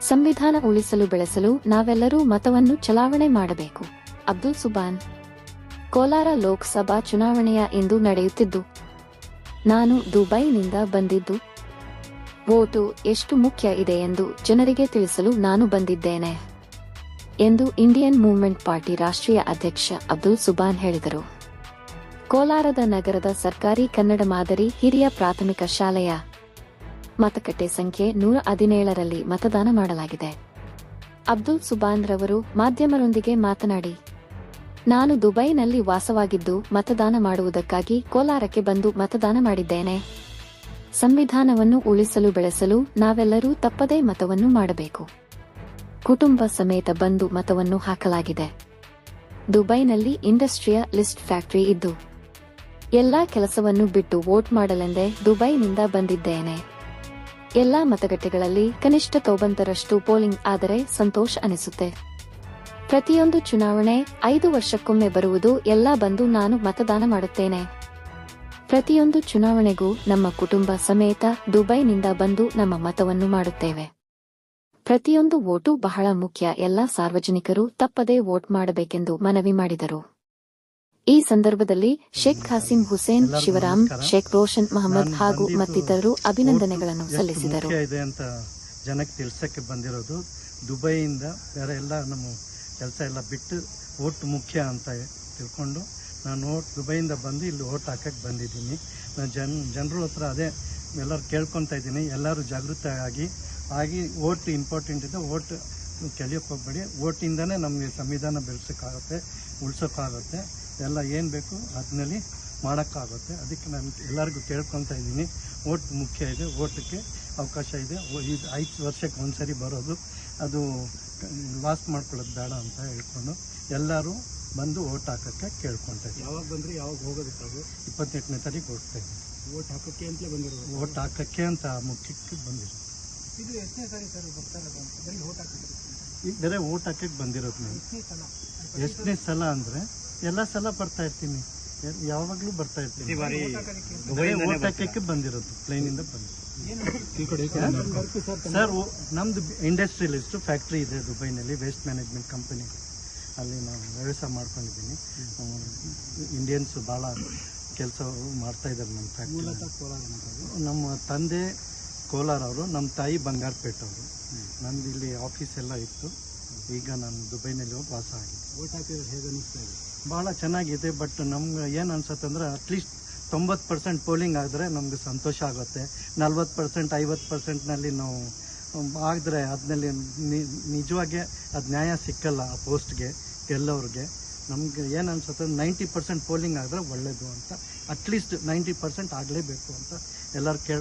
ಸಂವಿಧಾನ ಉಳಿಸಲು ಬೆಳೆಸಲು ನಾವೆಲ್ಲರೂ ಮತವನ್ನು ಚಲಾವಣೆ ಮಾಡಬೇಕು. ಅಬ್ದುಲ್ ಸುಬಾನ್. ಕೋಲಾರ ಲೋಕಸಭಾ ಚುನಾವಣೆಯ ಇಂದು ನಡೆಯುತ್ತಿದ್ದು, ನಾನು ದುಬೈನಿಂದ ಬಂದಿದ್ದು, ಓಟು ಎಷ್ಟು ಮುಖ್ಯ ಇದೆ ಎಂದು ಜನರಿಗೆ ತಿಳಿಸಲು ನಾನು ಬಂದಿದ್ದೇನೆ, ಎಂದು ಇಂಡಿಯನ್ ಮೂವ್ಮೆಂಟ್ ಪಾರ್ಟಿ ರಾಷ್ಟ್ರೀಯ ಅಧ್ಯಕ್ಷ ಅಬ್ದುಲ್ ಸುಬಾನ್ ಹೇಳಿದರು. ಕೋಲಾರದ ನಗರದ ಸರ್ಕಾರಿ ಕನ್ನಡ ಮಾದರಿ ಹಿರಿಯ ಪ್ರಾಥಮಿಕ ಶಾಲೆಯ ಮತಗಟ್ಟೆ ಸಂಖ್ಯೆ ನೂರ ಹದಿನೇಳರಲ್ಲಿ ಮತದಾನ ಮಾಡಲಾಗಿದೆ. ಅಬ್ದುಲ್ ಸುಬಾನ್ ರವರು ಮಾಧ್ಯಮರೊಂದಿಗೆ ಮಾತನಾಡಿ, ನಾನು ದುಬೈನಲ್ಲಿ ವಾಸವಾಗಿದ್ದು ಮತದಾನ ಮಾಡುವುದಕ್ಕಾಗಿ ಕೋಲಾರಕ್ಕೆ ಬಂದು ಮತದಾನ ಮಾಡಿದ್ದೇನೆ. ಸಂವಿಧಾನವನ್ನು ಉಳಿಸಲು ಬೆಳೆಸಲು ನಾವೆಲ್ಲರೂ ತಪ್ಪದೇ ಮತವನ್ನು ಮಾಡಬೇಕು. ಕುಟುಂಬ ಸಮೇತ ಬಂದು ಮತವನ್ನು ಹಾಕಲಾಗಿದೆ. ದುಬೈನಲ್ಲಿ ಇಂಡಸ್ಟ್ರಿಯ ಲಿಸ್ಟ್ ಫ್ಯಾಕ್ಟರಿ ಇದ್ದು, ಎಲ್ಲಾ ಕೆಲಸವನ್ನು ಬಿಟ್ಟು ವೋಟ್ ಮಾಡಲೆಂದೇ ದುಬೈನಿಂದ ಬಂದಿದ್ದೇನೆ. ಎಲ್ಲಾ ಮತಗಟ್ಟೆಗಳಲ್ಲಿ ಕನಿಷ್ಠ ತೋಬಂತರಷ್ಟು ಪೋಲಿಂಗ್ ಆದರೆ ಸಂತೋಷ ಅನಿಸುತ್ತೆ. ಪ್ರತಿಯೊಂದು ಚುನಾವಣೆ ಐದು ವರ್ಷಕ್ಕೊಮ್ಮೆ ಬರುವುದು ಎಲ್ಲ ಬಂದು ನಾನು ಮತದಾನ ಮಾಡುತ್ತೇನೆ. ಪ್ರತಿಯೊಂದು ಚುನಾವಣೆಗೂ ನಮ್ಮ ಕುಟುಂಬ ಸಮೇತ ದುಬೈನಿಂದ ಬಂದು ನಮ್ಮ ಮತವನ್ನು ಮಾಡುತ್ತೇವೆ. ಪ್ರತಿಯೊಂದು ವೋಟು ಬಹಳ ಮುಖ್ಯ, ಎಲ್ಲ ಸಾರ್ವಜನಿಕರು ತಪ್ಪದೇ ವೋಟ್ ಮಾಡಬೇಕೆಂದು ಮನವಿ ಮಾಡಿದರು. ಈ ಸಂದರ್ಭದಲ್ಲಿ ಶೇಖ್ ಖಾಸಿಂ ಹುಸೇನ್ ಶಿವರಾಮ್. ಶೇಖ್ ರೋಷನ್ ಮೊಹಮ್ಮದ್ ಹಾಗೂ ಮತ್ತಿತರರು ಅಭಿನಂದನೆಗಳನ್ನು ಸಲ್ಲಿಸಿದರು. ಮುಖ್ಯ ಇದೆ ಅಂತ ಜನಕ್ಕೆ ತಿಳಿಸಕ್ಕೆ ಬಂದಿರೋದು. ದುಬೈಯಿಂದ ಬೇರೆ ಎಲ್ಲ ನಮ್ಮ ಕೆಲಸ ಎಲ್ಲ ಬಿಟ್ಟು ಓಟ್ ಮುಖ್ಯ ಅಂತ ತಿಳ್ಕೊಂಡು ನಾನು ಓಟ್ ದುಬೈಯಿಂದ ಬಂದು ಇಲ್ಲಿ ಓಟ್ ಹಾಕಕ್ಕೆ ಬಂದಿದ್ದೀನಿ. ನಾನು ಜನ ಜನರ ಹತ್ರ ಅದೇ ಎಲ್ಲರೂ ಕೇಳ್ಕೊತಾ ಇದ್ದೀನಿ. ಎಲ್ಲರೂ ಜಾಗೃತ ಆಗಿ ಆಗಿ ಓಟ್ ಇಂಪಾರ್ಟೆಂಟ್ ಇದೆ. ಓಟ್ ಕೆಳಕ್ಕೆ ಹೋಗ್ಬೇಡಿ. ಓಟಿಂದನೇ ನಮಗೆ ಸಂವಿಧಾನ ಬೆಳೆಸೋಕ್ಕಾಗುತ್ತೆ ಉಳ್ಸೋಕ್ಕಾಗುತ್ತೆ. ಎಲ್ಲ ಏನು ಬೇಕು ಅದನ್ನಲ್ಲಿ ಮಾಡೋಕ್ಕಾಗುತ್ತೆ. ಅದಕ್ಕೆ ನಾನು ಎಲ್ಲರಿಗೂ ಕೇಳ್ಕೊತಾ ಇದ್ದೀನಿ. ಓಟ್ ಮುಖ್ಯ ಇದೆ ಓಟಕ್ಕೆ ಅವಕಾಶ ಇದೆ. ಇದು ಐದು ವರ್ಷಕ್ಕೆ ಒಂದು ಸರಿ ಬರೋದು ಅದು ಲಾಸ್ ಮಾಡ್ಕೊಳ್ಳೋದು ಬೇಡ ಅಂತ ಹೇಳ್ಕೊಂಡು ಎಲ್ಲರೂ ಬಂದು ಓಟ್ ಹಾಕೋಕ್ಕೆ ಕೇಳ್ಕೊತಾ ಇದ್ದೀನಿ. ಯಾವಾಗ ಬಂದರೆ ಯಾವಾಗ ಹೋಗೋದಕ್ಕೆ ಅದು? ಇಪ್ಪತ್ತೆಂಟನೇ ತಾರೀಕು ಹೋಗ್ತಾ ಇದ್ದೀನಿ. ಓಟ್ ಹಾಕೋಕ್ಕೆ ಅಂತಲೇ ಬಂದಿರೋದು? ಓಟ್ ಹಾಕೋಕ್ಕೆ ಅಂತ ಮುಖ್ಯಕ್ಕೆ ಬಂದಿರೋದು. ಇದು ಎಷ್ಟನೇ ಸಾರಿ ಸರ್ ಬರ್ತಾರೆ ಬರೀ ಓಟ್ ಹಾಕಿದ್ರು ಈಗ ಬೇರೆ ಓಟ್ ಹಾಕಕ್ಕೆ ಬಂದಿರೋದು ನಾನು. ಎಷ್ಟನೇ ಸಲ ಅಂದರೆ ಎಲ್ಲ ಸಲ ಬರ್ತಾ ಇರ್ತೀನಿ. ಯಾವಾಗಲೂ ಬರ್ತಾ ಇರ್ತೀನಿ. ಓಟ್ ಹಾಕಕ್ಕೆ ಬಂದಿರೋದು ಪ್ಲೇನಿಂದ ಬರ್ತು ಸರ್ ನಮ್ದು ಇಂಡಸ್ಟ್ರಿಯಲಿಸ್ಟ್ ಫ್ಯಾಕ್ಟ್ರಿ ಇದೆ ದುಬೈನಲ್ಲಿ ವೇಸ್ಟ್ ಮ್ಯಾನೇಜ್ಮೆಂಟ್ ಕಂಪನಿ ಅಲ್ಲಿ ನಾವು ವ್ಯವಸಾಯ ಮಾಡ್ಕೊಂಡಿದ್ದೀನಿ. ಇಂಡಿಯನ್ಸ್ ಭಾಳ ಕೆಲಸ ಮಾಡ್ತಾ ಇದ್ದಾರೆ ನಮ್ಮ ಫ್ಯಾಕ್ಟ್ರಿ ನಮ್ಮ ತಂದೆ ಕೋಲಾರ ಅವರು ನಮ್ಮ ತಾಯಿ ಬಂಗಾರಪೇಟೆ ಅವರು. ನಂದು ಇಲ್ಲಿ ಆಫೀಸ್ ಎಲ್ಲ ಇತ್ತು. ಈಗ ನಾನು ದುಬೈನಲ್ಲಿ ಹೋಗಿ ವಾಸ ಆಗಿದೆ ಭಾಳ ಚೆನ್ನಾಗಿದೆ ಬಟ್ ನಮ್ಗೆ ಏನು ಅನ್ಸುತ್ತೆ ಅಂದ್ರೆ ಅಟ್ಲೀಸ್ಟ್ ತೊಂಬತ್ತು ಪರ್ಸೆಂಟ್ ಪೋಲಿಂಗ್ ಆದರೆ ನಮ್ಗೆ ಸಂತೋಷ ಆಗುತ್ತೆ. ನಲ್ವತ್ತು ಪರ್ಸೆಂಟ್ ಐವತ್ತು ಪರ್ಸೆಂಟ್ನಲ್ಲಿ ನಾವು ಆಗಿದ್ರೆ ಅದನ್ನಲ್ಲಿ ನಿಜವಾಗಿ ಅದು ನ್ಯಾಯ ಸಿಕ್ಕಲ್ಲ ಆ ಪೋಸ್ಟ್ಗೆ ಗೆಲ್ಲೋರಿಗೆ. ನಮ್ಗೆ ಏನು ಅನ್ಸುತ್ತೆ ನೈಂಟಿ ಪರ್ಸೆಂಟ್ ಪೋಲಿಂಗ್ ಆದರೆ ಒಳ್ಳೆಯದು ಅಂತ. ಅಟ್ಲೀಸ್ಟ್ ನೈಂಟಿ ಪರ್ಸೆಂಟ್ ಆಗಲೇಬೇಕು ಅಂತ ಎಲ್ಲರೂ ಕೇಳ್